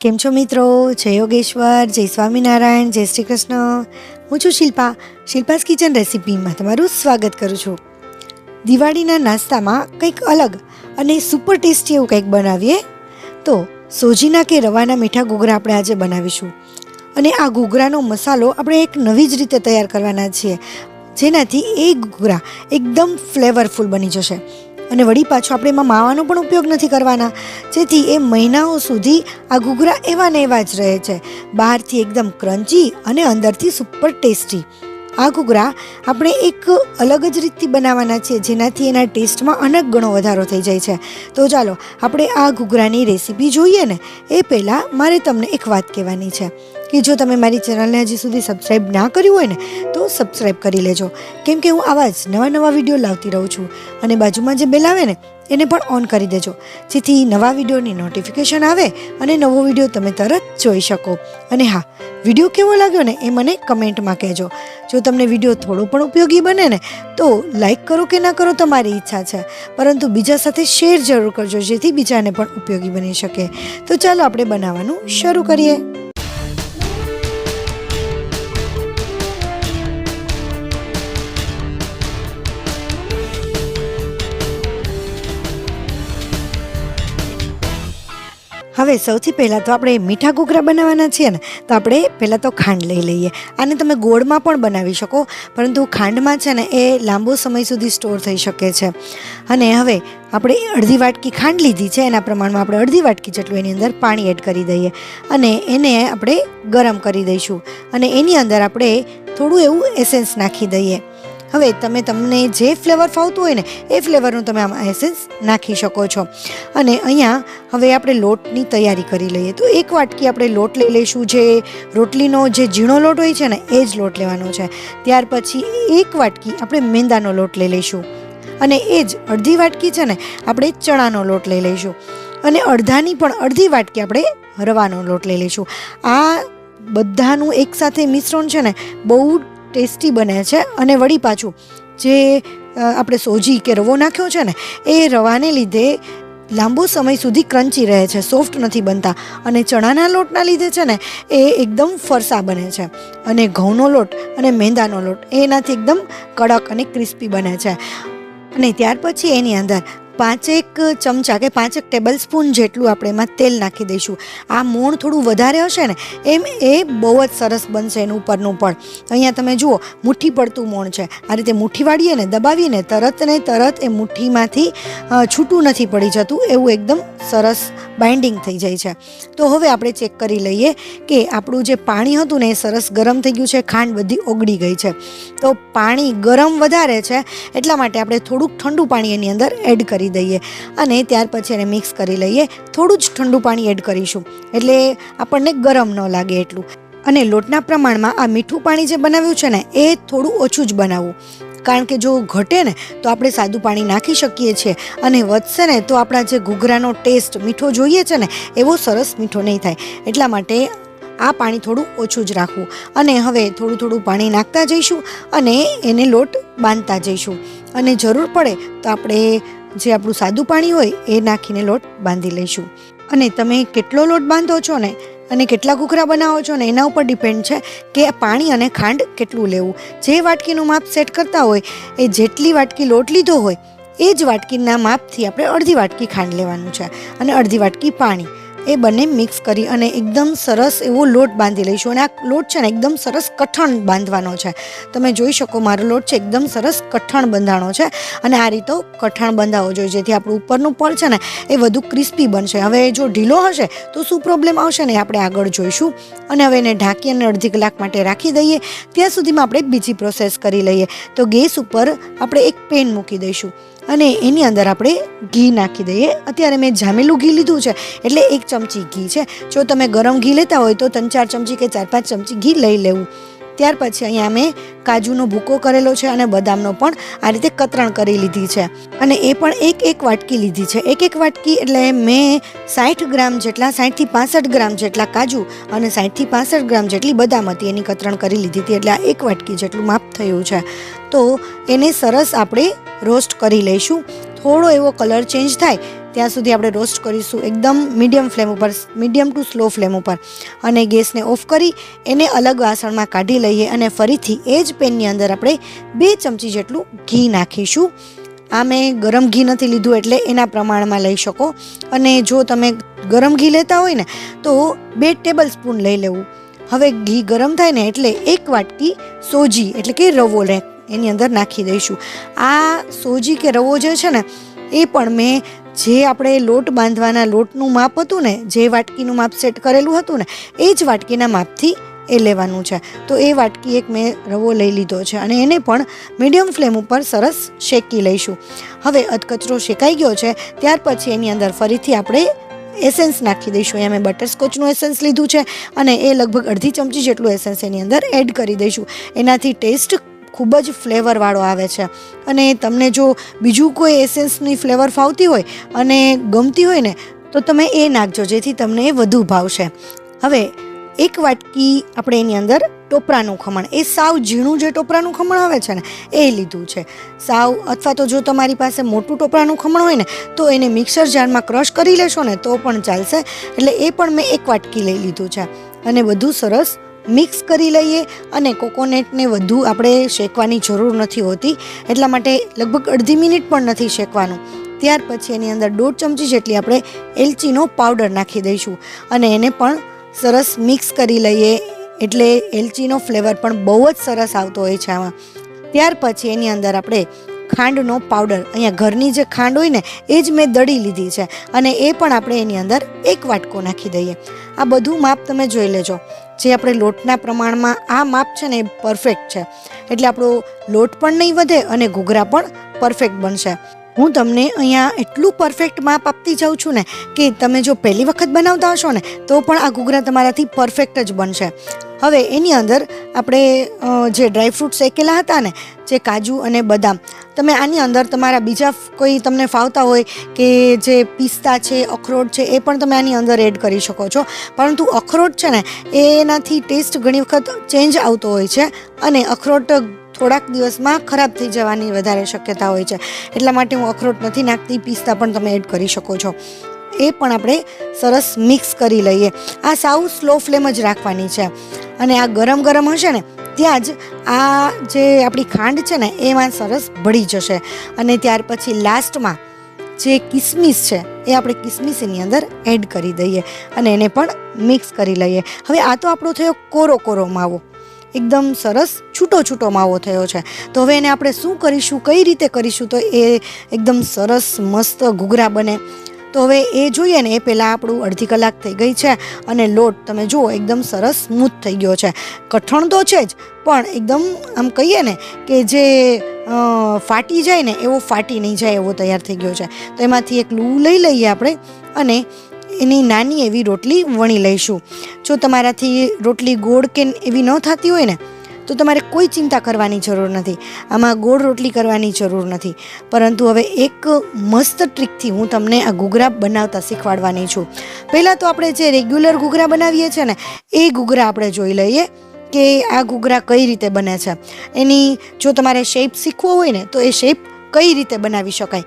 કેમ છો મિત્રો? જય યોગેશ્વર, જય સ્વામિનારાયણ, જય શ્રી કૃષ્ણ. હું છું શિલ્પા. શિલ્પાસ કિચન રેસિપીમાં તમારું સ્વાગત કરું છું. દિવાળીના નાસ્તામાં કંઈક અલગ અને સુપર ટેસ્ટી એવું કંઈક બનાવીએ? તો સોજીના કે રવાના મીઠા ઘૂઘરા આપણે આજે બનાવીશું. અને આ ઘૂઘરાનો મસાલો આપણે એક નવી જ રીતે તૈયાર કરવાના છીએ. જેનાથી એ ઘૂઘરા એકદમ ફ્લેવરફુલ બની જશે. અને વળી પાછો આપણે એમાં માવાનો પણ ઉપયોગ નથી કરવાના. જેથી એ મહિનાઓ સુધી આ ઘૂઘરા એવા ને એવા જ રહે છે. બહારથી એકદમ ક્રન્ચી અને અંદરથી સુપર ટેસ્ટી. આ ઘૂઘરા આપણે એક અલગ જ રીતથી બનાવવાના છીએ, જેનાથી એના ટેસ્ટમાં અનેક ગણો વધારો થઈ જાય છે. તો ચાલો, આપણે આ ઘૂઘરાની રેસીપી જોઈએ ને? એ પહેલાં મારે તમને એક વાત કહેવાની છે. કે જો તમે મારી ચેનલને હજી સુધી સબસ્ક્રાઈબ ના કર્યું હોય ને, તો સબસ્ક્રાઈબ કરી લેજો. કેમ કે હું આવા જ નવા નવા વીડિયો લાવતી રહું છું અને બાજુમાં જે બેલ આવે ને, એને પણ ઓન કરી દેજો. જેથી નવા વિડીયોની નોટિફિકેશન આવે અને નવો વીડિયો તમે તરત જોઈ શકો. અને હા, વીડિયો કેવો લાગ્યો ને એ મને કમેન્ટમાં કહેજો. જો તમને વીડિયો થોડો પણ ઉપયોગી બને ને, તો લાઈક કરો કે ના કરો તમારી ઈચ્છા છે. પરંતુ બીજા સાથે શેર જરૂર કરજો, જેથી બીજાને પણ ઉપયોગી બની શકે. તો ચાલો આપણે બનાવવાનું શરૂ કરીએ. હવે સૌથી પહેલાં તો આપણે મીઠા ઘૂઘરા બનાવવાના છીએ ને, તો આપણે પહેલાં તો ખાંડ લઈ લઈએ. આને તમે ગોળમાં પણ બનાવી શકો, પરંતુ ખાંડમાં છે ને, એ લાંબો સમય સુધી સ્ટોર થઈ શકે છે. અને હવે આપણે અડધી વાટકી ખાંડ લીધી છે, એના પ્રમાણમાં આપણે અડધી વાટકી જેટલું એની અંદર પાણી એડ કરી દઈએ. અને એને આપણે ગરમ કરી દઈશું. અને એની અંદર આપણે થોડું એવું એસેન્સ નાખી દઈએ. હવે તમે તમને જે ફ્લેવર ફાવતું હોય ને, એ ફ્લેવરનું તમે આમાં એસેન્સ નાખી શકો છો. અને અહીંયા હવે આપણે લોટની તૈયારી કરી લઈએ. તો એક વાટકી આપણે લોટ લઈ લઈશું જે રોટલીનો જે ઝીણો લોટ હોય છે ને, એ જ લોટ લેવાનો છે. ત્યાર પછી એક વાટકી આપણે મેંદાનો લોટ લઈ લઈશું. અને એ જ અડધી વાટકી છે ને, આપણે ચણાનો લોટ લઈ લઈશું. અને અડધાની પણ અડધી વાટકી આપણે રવાનો લોટ લઈ લઈશું. આ બધાનું એકસાથે મિશ્રણ છે ને, બહુ ટેસ્ટી બને છે. અને વળી પાછું જે આપણે સોજી કે રવો નાખ્યો છે ને, એ રવાને લીધે લાંબો સમય સુધી ક્રન્ચી રહે છે, સોફ્ટ નથી બનતા. અને ચણાના લોટના લીધે છે ને, એ એકદમ ફરસા બને છે. અને ઘઉંનો લોટ અને મેંદાનો લોટ એનાથી એકદમ કડક અને ક્રિસ્પી બને છે. અને ત્યાર પછી એની અંદર પાંચેક ચમચા કે પાંચેક ટેબલ સ્પૂન જેટલું આપણે એમાં તેલ નાખી દઈશું. આ મોણ થોડું વધારે હશે ને, એમ એ બહુ જ સરસ બનશે એનું ઉપરનું પણ. અહીંયા તમે જુઓ, મુઠ્ઠી પડતું મોણ છે. આ રીતે મુઠ્ઠી વાળીએ ને, દબાવીએ ને, તરત ને તરત એ મુઠ્ઠીમાંથી છૂટું નથી પડી જતું, એવું એકદમ સરસ બાઇન્ડિંગ થઈ જાય છે. તો હવે આપણે ચેક કરી લઈએ કે આપણું જે પાણી હતું ને, એ સરસ ગરમ થઈ ગયું છે, ખાંડ બધી ઓગળી ગઈ છે. તો પાણી ગરમ વધારે છે, એટલા માટે આપણે થોડુંક ઠંડુ પાણી એની અંદર એડ કરી દઈએ અને ત્યાર પછી એને મિક્સ કરી લઈએ. થોડું જ ઠંડુ પાણી એડ કરીશું. એટલે આપણને ગરમ ન લાગે એટલું. અને લોટના પ્રમાણમાં આ મીઠું પાણી જે બનાવ્યું છે ને, એ થોડું ઓછું જ બનાવવું. કારણ કે જો ઘટે ને, તો આપણે સાદું પાણી નાખી શકીએ છીએ. અને વધશે ને, તો આપણા જે ઘૂઘરાનો ટેસ્ટ મીઠો જોઈએ છે ને, એવો સરસ મીઠો નહીં થાય. એટલા માટે આ પાણી થોડું ઓછું જ રાખવું. અને હવે થોડું થોડું પાણી નાખતા જઈશું અને એને લોટ બાંધતા જઈશું. અને જરૂર પડે તો આપણે જે આપણું સાદું પાણી હોય એ નાખીને લોટ બાંધી લઈશું. અને તમે કેટલો લોટ બાંધો છો ને અને કેટલા ઘૂઘરા બનાવો છો ને એના ઉપર ડિપેન્ડ છે કે પાણી અને ખાંડ કેટલું લેવું. જે વાટકીનું માપ સેટ કરતા હોય, એ જેટલી વાટકી લોટ લીધો હોય, એ જ વાટકીના માપથી આપણે અડધી વાટકી ખાંડ લેવાનું છે અને અડધી વાટકી પાણી. એ બંને મિક્સ કરી અને એકદમ સરસ એવો લોટ બાંધી લઈશું. અને આ લોટ છે ને એકદમ સરસ કઠણ બાંધવાનો છે. તમે જોઈ શકો મારો લોટ છે એકદમ સરસ કઠણ બંધાણો છે. અને આ રીતો કઠણ બંધાવવો જોઈએ. જેથી આપણું ઉપરનું પળ છે ને એ વધુ ક્રિસ્પી બનશે. હવે જો ઢીલો હશે તો શું પ્રોબ્લેમ આવશે ને આપણે આગળ જોઈશું. અને હવે એને ઢાંકી અને અડધી કલાક માટે રાખી દઈએ. ત્યાં સુધીમાં આપણે બીજી પ્રોસેસ કરી લઈએ. તો ગેસ ઉપર આપણે એક પેન મૂકી દઈશું. અને એની અંદર આપણે ઘી નાખી દઈએ. અત્યારે મેં જામેલું ઘી લીધું છે, એટલે એક ચમચી ઘી છે. જો તમે ગરમ ઘી લેતા હોય તો ત્રણ ચાર ચમચી કે ચાર પાંચ ચમચી ઘી લઈ લેવું. ત્યાર પછી અહીંયા મેં કાજુનો ભૂકો કરેલો છે અને બદામનો પણ આ રીતે કતરણ કરી લીધી છે. અને એ પણ એક એક વાટકી લીધી છે. એક એક વાટકી એટલે મેં સાઠ ગ્રામ જેટલા સાઠથી પાસઠ ગ્રામ જેટલા કાજુ અને સાઠથી પાસઠ ગ્રામ જેટલી બદામ હતી એની કતરણ કરી લીધી હતી. એટલે આ એક વાટકી જેટલું માપ થયું છે. તો એને સરસ આપણે રોસ્ટ કરી લઈશું. થોડો એવો કલર ચેન્જ થાય ત્યાં સુધી આપણે રોસ્ટ કરીશું એકદમ મીડિયમ ફ્લેમ ઉપર, મીડિયમ ટુ સ્લો ફ્લેમ ઉપર. અને ગેસને ઓફ કરી એને અલગ વાસણમાં કાઢી લઈએ અને ફરીથી એ જ પેનની અંદર આપણે બે ચમચી જેટલું ઘી નાખીશું. આ મેં ગરમ ઘી નથી લીધું એટલે એના પ્રમાણમાં લઈ શકો. અને જો તમે ગરમ ઘી લેતા હોય ને, તો બે ટેબલ સ્પૂન લઈ લેવું. હવે ઘી ગરમ થાય ને એટલે એક વાટકી સોજી એટલે કે રવો લે. એની અંદર નાખી દઈશું. આ સોજી કે રવો જે છે ને, એ પણ મેં જે આપણે લોટ બાંધવાના લોટનું માપ હતું ને, જે વાટકીનું માપ સેટ કરેલું હતું ને, એ જ વાટકીના માપથી એ લેવાનું છે. તો એ વાટકી એક મેં રવો લઈ લીધો છે અને એને પણ મીડિયમ ફ્લેમ ઉપર સરસ શેકી લઈશું. હવે અધકચરો શેકાઈ ગયો છે, ત્યાર પછી એની અંદર ફરીથી આપણે એસેન્સ નાખી દઈશું. અહીંયા મેં બટરસ્કોચનું એસેન્સ લીધું છે અને એ લગભગ અડધી ચમચી જેટલું એસેન્સ એની અંદર એડ કરી દઈશું. એનાથી ટેસ્ટ ખૂબ જ ફ્લેવરવાળો આવે છે. અને તમને જો બીજું કોઈ એસેન્સની ફ્લેવર ફાવતી હોય અને ગમતી હોય ને, તો તમે એ નાખજો, જેથી તમને એ વધુ ભાવશે. હવે, એક વાટકી આપણે એની અંદર ટોપરાનું ખમણ. એ સાવ ઝીણું જે ટોપરાનું ખમણ આવે છે ને, એ લીધું છે. સાવ અથવા તો જો તમારી પાસે મોટું ટોપરાનું ખમણ હોય ને, તો એને મિક્સર જારમાં ક્રશ કરી લેશો ને, તો પણ ચાલશે. એટલે એ પણ મેં એક વાટકી લઈ લીધું છે. અને બધું સરસ મિક્સ કરી લઈએ અને કોકોનટને વધુ આપણે શેકવાની જરૂર નથી હોતી. એટલા માટે લગભગ અડધી મિનિટ પણ નથી શેકવાનું. ત્યાર પછી એની અંદર દોઢ ચમચી જેટલી આપણે એલચીનો પાવડર નાખી દઈશું. અને એને પણ સરસ મિક્સ કરી લઈએ. એટલે એલચીનો ફ્લેવર પણ બહુ જ સરસ આવતો હોય છે આમાં. ત્યાર પછી એની અંદર આપણે ખાંડનો પાવડર. અહીંયા ઘરની જે ખાંડ હોય ને, એ જ મેં દળી લીધી છે. અને એ પણ આપણે એની અંદર એક વાટકો નાખી દઈએ. આ બધું માપ તમે જોઈ લેજો. જે આપણે લોટના પ્રમાણમાં આ માપ છે ને એ પરફેક્ટ છે. એટલે આપણો લોટ પણ નહીં વધે અને ઘૂઘરા પણ પરફેક્ટ બનશે. હું તમને અહીંયા એટલું પરફેક્ટ માપ આપતી જાઉં છું ને કે તમે જો પહેલી વખત બનાવતા હશો ને તો પણ આ ઘૂઘરા તમારાથી પરફેક્ટ જ બનશે. હવે એની અંદર આપણે જે ડ્રાયફ્રૂટ શેકેલા હતા ને, જે કાજુ અને બદામ, તમે આની અંદર તમારા બીજા કોઈ તમને ફાવતા હોય કે જે પિસ્તા છે, અખરોટ છે, એ પણ તમે આની અંદર એડ કરી શકો છો. પરંતુ અખરોટ છે ને, એનાથી ટેસ્ટ ઘણી વખત ચેન્જ આવતો હોય છે અને અખરોટ થોડાક દિવસમાં ખરાબ થઈ જવાની વધારે શક્યતા હોય છે. એટલા માટે હું અખરોટ નથી નાખતી, પિસ્તા પણ તમે એડ કરી શકો છો. એ પણ આપણે સરસ મિક્સ કરી લઈએ. આ સાવ સ્લો ફ્લેમ જ રાખવાની છે. અને આ ગરમ ગરમ હશે ને, ત્યાં જ આ જે આપણી ખાંડ છે ને, એમાં સરસ ભળી જશે. અને ત્યાર પછી લાસ્ટમાં જે કિસમિસ છે, એ આપણે કિસમિસ એની અંદર એડ કરી દઈએ અને એને પણ મિક્સ કરી લઈએ. હવે આ તો આપણો થયો કોરો કોરો માવો. એકદમ સરસ છૂટો છૂટો માવો થયો છે. તો હવે એને આપણે શું કરીશું, કઈ રીતે કરીશું, તો એ એકદમ સરસ મસ્ત ઘૂઘરા બને. તો હવે એ જોઈએ ને, એ પહેલાં આપણું અડધી કલાક થઈ ગઈ છે અને લોટ તમે જુઓ, એકદમ સરસ સ્મૂથ થઈ ગયો છે. કઠણ તો છે જ, પણ એકદમ આમ કહીએ ને કે જે ફાટી જાય ને, એવો ફાટી નહીં જાય એવો તૈયાર થઈ ગયો છે. તો એમાંથી એક લૂ લઈ લઈએ આપણે અને એની નાની એવી રોટલી વણી લઈશું. જો તમારાથી રોટલી ગોળ કે એવી ન થતી હોય ને તો તમારે કોઈ ચિંતા કરવાની જરૂર નથી. આમાં ગોળ રોટલી કરવાની જરૂર નથી. પરંતુ હવે એક મસ્ત ટ્રીકથી હું તમને આ ઘૂઘરા બનાવતા શીખવાડવાની છું. પહેલાં તો આપણે જે રેગ્યુલર ઘૂઘરા બનાવીએ છીએ ને, એ ઘૂઘરા આપણે જોઈ લઈએ કે આ ઘૂઘરા કઈ રીતે બને છે. એની જો તમારે શેપ શીખવો હોય ને, તો એ શેપ કઈ રીતે બનાવી શકાય?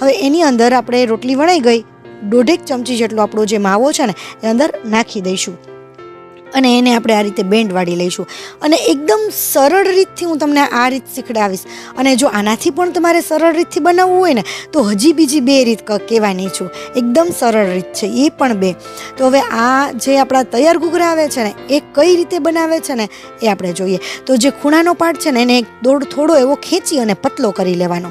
હવે એની અંદર આપણે રોટલી વણાઈ ગઈ. દોઢેક ચમચી જેટલો આપણો જે માવો છે ને, એ અંદર નાખી દઈશું. અને એને આપણે આ રીતે બેન્ડ વાળી લઈશું. અને એકદમ સરળ રીતથી હું તમને આ રીત શીખડાવીશ. અને જો આનાથી પણ તમારે સરળ રીતથી બનાવવું હોય ને, તો હજી બીજી બે રીત કહેવાની છું. એકદમ સરળ રીત છે, એ પણ બે. તો હવે આ જે આપણા તૈયાર ઘૂઘરા આવે છે ને, એ કઈ રીતે બનાવે છે ને, એ આપણે જોઈએ. તો જે ખૂણાનો પાર્ટ છે ને, એને એક દોડ થોડો એવો ખેંચી અને પતલો કરી લેવાનો.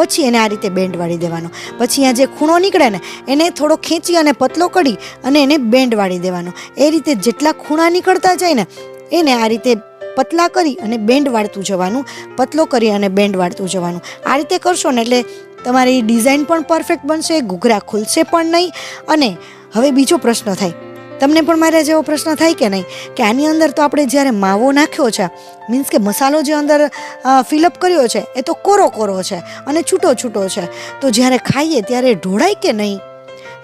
પછી એને આ રીતે બેન્ડ વાળી દેવાનો. પછી આ જે ખૂણો નીકળે ને, એને થોડો ખેંચી અને પતલો કરી અને એને બેન્ડ વાળી દેવાનો. એ રીતે જેટલા ખૂણા નીકળતા જાય ને, એને આ રીતે પતલા કરી અને બેન્ડ વાળતું જવાનું, પતલો કરી અને બેન્ડ વાળતું જવાનું. આ રીતે કરશો ને એટલે તમારી ડિઝાઇન પણ પરફેક્ટ બનશે, ઘૂઘરા ખુલશે પણ નહીં. અને હવે બીજો પ્રશ્ન થાય. તમને પણ મારે જેવો પ્રશ્ન થાય કે નહીં? કે આની અંદર તો આપણે જ્યારે માવો નાખ્યો છે મીન્સ કે મસાલો જે અંદર ફિલઅપ કર્યો છે, એ તો કોરો કોરો છે અને છૂટો છૂટો છે. તો જ્યારે ખાઈએ ત્યારે ઢોળાય કે નહીં?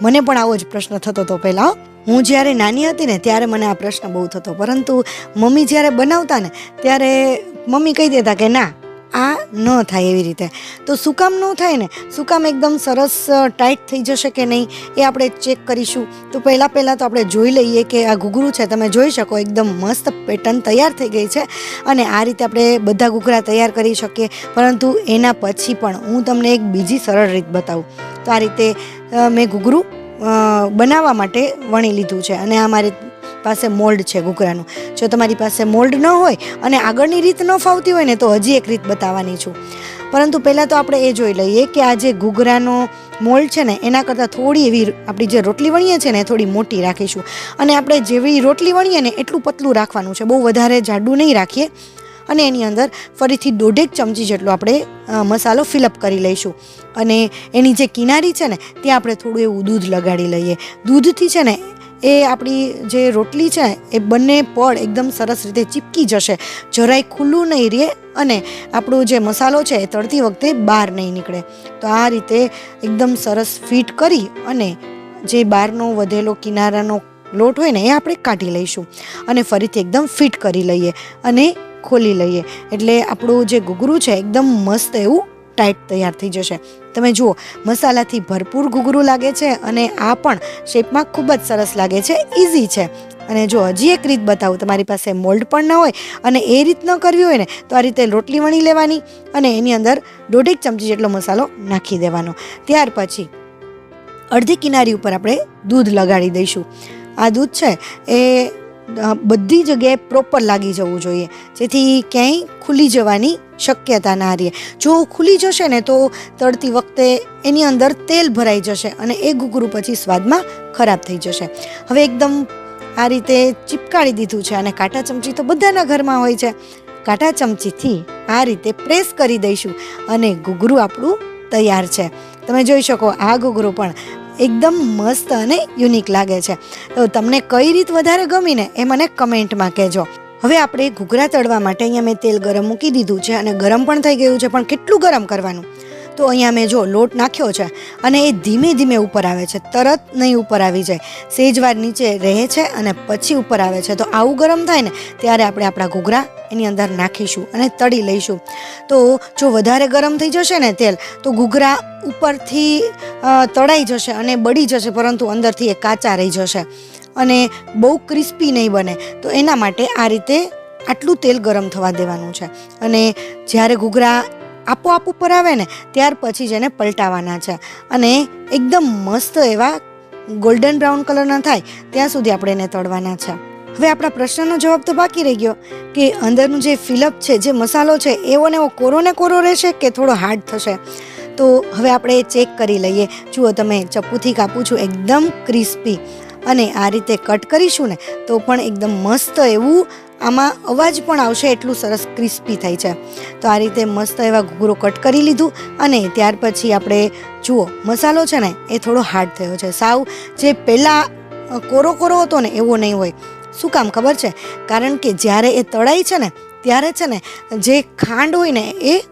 મને પણ આવો જ પ્રશ્ન થતો હતો પહેલાં હું જ્યારે નાની હતી ને ત્યારે મને આ પ્રશ્ન બહુ થતો. પરંતુ મમ્મી જ્યારે બનાવતા ને, ત્યારે મમ્મી કહી દેતા કે ના આ ન થાય એવી રીતે. તો શું કામ ન થાય ને? શું કામ એકદમ સરસ ટાઈટ થઈ જશે કે નહીં એ આપણે ચેક કરીશું. તો પહેલાં પહેલાં તો આપણે જોઈ લઈએ કે આ ઘૂઘરું છે, તમે જોઈ શકો એકદમ મસ્ત પેટર્ન તૈયાર થઈ ગઈ છે અને આ રીતે આપણે બધા ઘૂઘરા તૈયાર કરી શકીએ. પરંતુ એના પછી પણ હું તમને એક બીજી સરળ રીત બતાવું. તો આ રીતે મેં ઘૂઘરું બનાવવા માટે વણી લીધું છે અને આ મારી પાસે મોલ્ડ છે ઘૂઘરાનું. જો તમારી પાસે મોલ્ડ ન હોય અને આગળની રીત ન ફાવતી હોય ને તો હજી એક રીત બતાવવાની છું. પરંતુ પહેલાં તો આપણે એ જોઈ લઈએ કે આ જે ઘૂઘરાનો મોલ્ડ છે ને, એના કરતાં થોડી એવી આપણી જે રોટલી વણીએ છીએ ને થોડી મોટી રાખીશું. અને આપણે જેવી રોટલી વણીએ ને, એટલું પતલું રાખવાનું છે. બહુ વધારે જાડું નહીં રાખીએ. અને એની અંદર ફરીથી દોઢેક ચમચી જેટલો આપણે મસાલો ફિલઅપ કરી લઈશું. અને એની જે કિનારી છે ને, ત્યાં આપણે થોડું એવું દૂધ લગાડી લઈએ. દૂધથી છે ને એ આપણી જે રોટલી છે એ બંને પડ એકદમ સરસ રીતે ચીપકી જશે. જરાય ખુલ્લું નહીં રહે અને આપણો જે મસાલો છે એ તળતી વખતે બહાર નહીં નીકળે. તો આ રીતે એકદમ સરસ ફિટ કરી અને જે બહારનો વધેલો કિનારાનો લોટ હોય ને એ આપણે કાઢી લઈશું અને ફરીથી એકદમ ફિટ કરી લઈએ અને ખોલી લઈએ. એટલે આપણું જે ઘૂઘરું છે એકદમ મસ્ત એવું ટાઈટ તૈયાર થઈ જશે. તમે જુઓ, મસાલાથી ભરપૂર ઘૂઘરું લાગે છે અને આ પણ શેપમાં ખૂબ જ સરસ લાગે છે ઇઝી છે. અને જો હજી એક રીત બતાવું, તમારી પાસે મોલ્ડ પણ ન હોય અને એ રીત ન કરવી હોય ને, તો આ રીતે રોટલી વણી લેવાની અને એની અંદર દોઢેક ચમચી જેટલો મસાલો નાખી દેવાનો. ત્યાર પછી અડધી કિનારી ઉપર આપણે દૂધ લગાડી દઈશું. આ દૂધ છે, એ બધી જગ્યાએ પ્રોપર લાગી જવું જોઈએ. જેથી ક્યાંય ખુલી જવાની શક્યતા ના રહે. જો ખુલી જશે ને તો તળતી વખતે એની અંદર તેલ ભરાઈ જશે અને એ ઘૂઘરું પછી સ્વાદમાં ખરાબ થઈ જશે. હવે એકદમ આ રીતે ચીપકાળી દીધું છે અને કાંટા ચમચી તો બધાના ઘરમાં હોય છે. કાંટા ચમચીથી આ રીતે પ્રેસ કરી દઈશું અને ઘૂઘરું આપણું તૈયાર છે. તમે જોઈ શકો આ ઘૂઘરું પણ એકદમ મસ્ત અને યુનિક લાગે છે. તો તમને કઈ રીત વધારે ગમીને એ મને કમેન્ટમાં કહેજો. હવે આપણે ઘૂઘરા તળવા માટે અહીંયા મેં તેલ ગરમ મૂકી દીધું છે અને ગરમ પણ થઈ ગયું છે, પણ કેટલું ગરમ કરવાનું? તો અહીંયા મેં જો લોટ નાખ્યો છે અને એ ધીમે ધીમે ઉપર આવે છે, તરત નહીં ઉપર આવી જાય. સેજવાર નીચે રહે છે અને પછી ઉપર આવે છે. તો આવું ગરમ થાય ને ત્યારે આપણે આપણા ઘૂઘરા એની અંદર નાખીશું અને તળી લઈશું. તો જો વધારે ગરમ થઈ જશે ને તેલ, તો ઘૂઘરા ઉપરથી તળાઈ જશે અને બળી જશે, પરંતુ અંદરથી એ કાચા રહી જશે. અને બહુ ક્રિસ્પી નહીં બને. તો એના માટે આ રીતે આટલું તેલ ગરમ થવા દેવાનું છે. અને જ્યારે ઘૂઘરા આપોઆપ ઉપર આવે ને, ત્યાર પછી જ એને પલટાવાના છે. અને એકદમ મસ્ત એવા ગોલ્ડન બ્રાઉન કલરના થાય, ત્યાં સુધી આપણે એને તળવાના છે. હવે આપણા પ્રશ્નનો જવાબ તો બાકી રહી ગયો, કે અંદરનું જે ફિલઅપ છે, જે મસાલો છે, એવો ને એવો કોરો ને કોરો રહેશે કે થોડો હાર્ડ થશે? તો હવે આપણે ચેક કરી લઈએ. જુઓ, તમે ચપ્પુથી કાપું છું, એકદમ ક્રિસ્પી અને આ રીતે કટ કરીશું ને, તો પણ એકદમ મસ્ત એવું આમાં અવાજ પણ આવશે એટલું સરસ ક્રિસ્પી થાય છે. તો આ રીતે મસ્ત એવા ઘૂઘરો કટ કરી લીધું અને ત્યાર પછી આપણે જુઓ, મસાલો છે ને, એ થોડો હાર્ડ થયો છે. સાવ જે પહેલાં કોરો કોરો હતો ને, એવો નહીં હોય. શું કામ ખબર છે? કારણ કે જ્યારે એ તળાય છે ને, ત્યારે છે ને, જે ખાંડ હોય ને, એ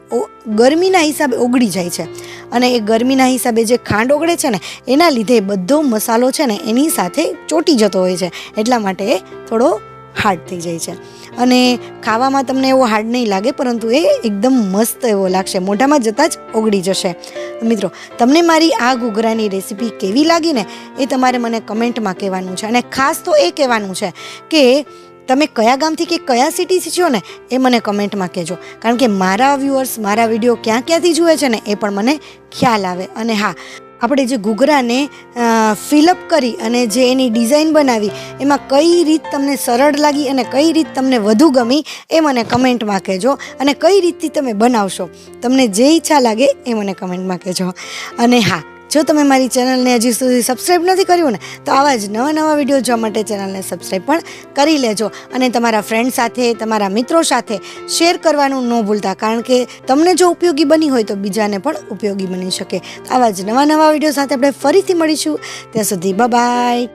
ગરમીના હિસાબે ઓગળી જાય છે. અને એ ગરમીના હિસાબે જે ખાંડ ઓગળે છે ને, એના લીધે બધો મસાલો છે ને, એની સાથે ચોટી જતો હોય છે. એટલા માટે એ થોડો હાર્ડ થઈ જાય છે. અને ખાવામાં તમને એવો હાર્ડ નહીં લાગે, પરંતુ એ એકદમ મસ્ત એવો લાગશે. મોઢામાં જતાં જ ઓગળી જશે. મિત્રો, તમને મારી આ ઘૂઘરાની રેસીપી કેવી લાગી ને, એ તમારે મને કમેન્ટમાં કહેવાનું છે. અને ખાસ તો એ કહેવાનું છે કે, તમે કયા ગામથી કે કયા સિટીથી છો ને, એ મને કમેન્ટમાં કહેજો. કારણ કે મારા વ્યૂઅર્સ મારા વીડિયો ક્યાં ક્યાંથી જુએ છે ને, એ પણ મને ખ્યાલ આવે. અને હા આપણે જે ઘૂઘરાને ફિલઅપ કરી અને જે એની ડિઝાઇન બનાવી, એમાં કઈ રીત તમને સરળ લાગી અને કઈ રીત તમને વધુ ગમી એ મને કમેન્ટમાં કહેજો અને કઈ રીતથી તમે બનાવશો. તમને જે ઈચ્છા લાગે એ મને કમેન્ટમાં કહેજો. અને હા જો તમે મારી ચેનલને હજી સુધી સબસ્ક્રાઈબ નથી કર્યું ને, તો આવા જ નવા નવા વીડિયો જોવા માટે ચેનલને સબસ્ક્રાઈબ પણ કરી લેજો અને તમારા ફ્રેન્ડ સાથે, તમારા મિત્રો સાથે શેર કરવાનું ન ભૂલતા, કારણ કે તમને જો ઉપયોગી બની હોય તો બીજાને પણ ઉપયોગી બની શકે. આવા જ નવા નવા વીડિયો સાથે આપણે ફરીથી મળીશું. ત્યાં સુધી બાય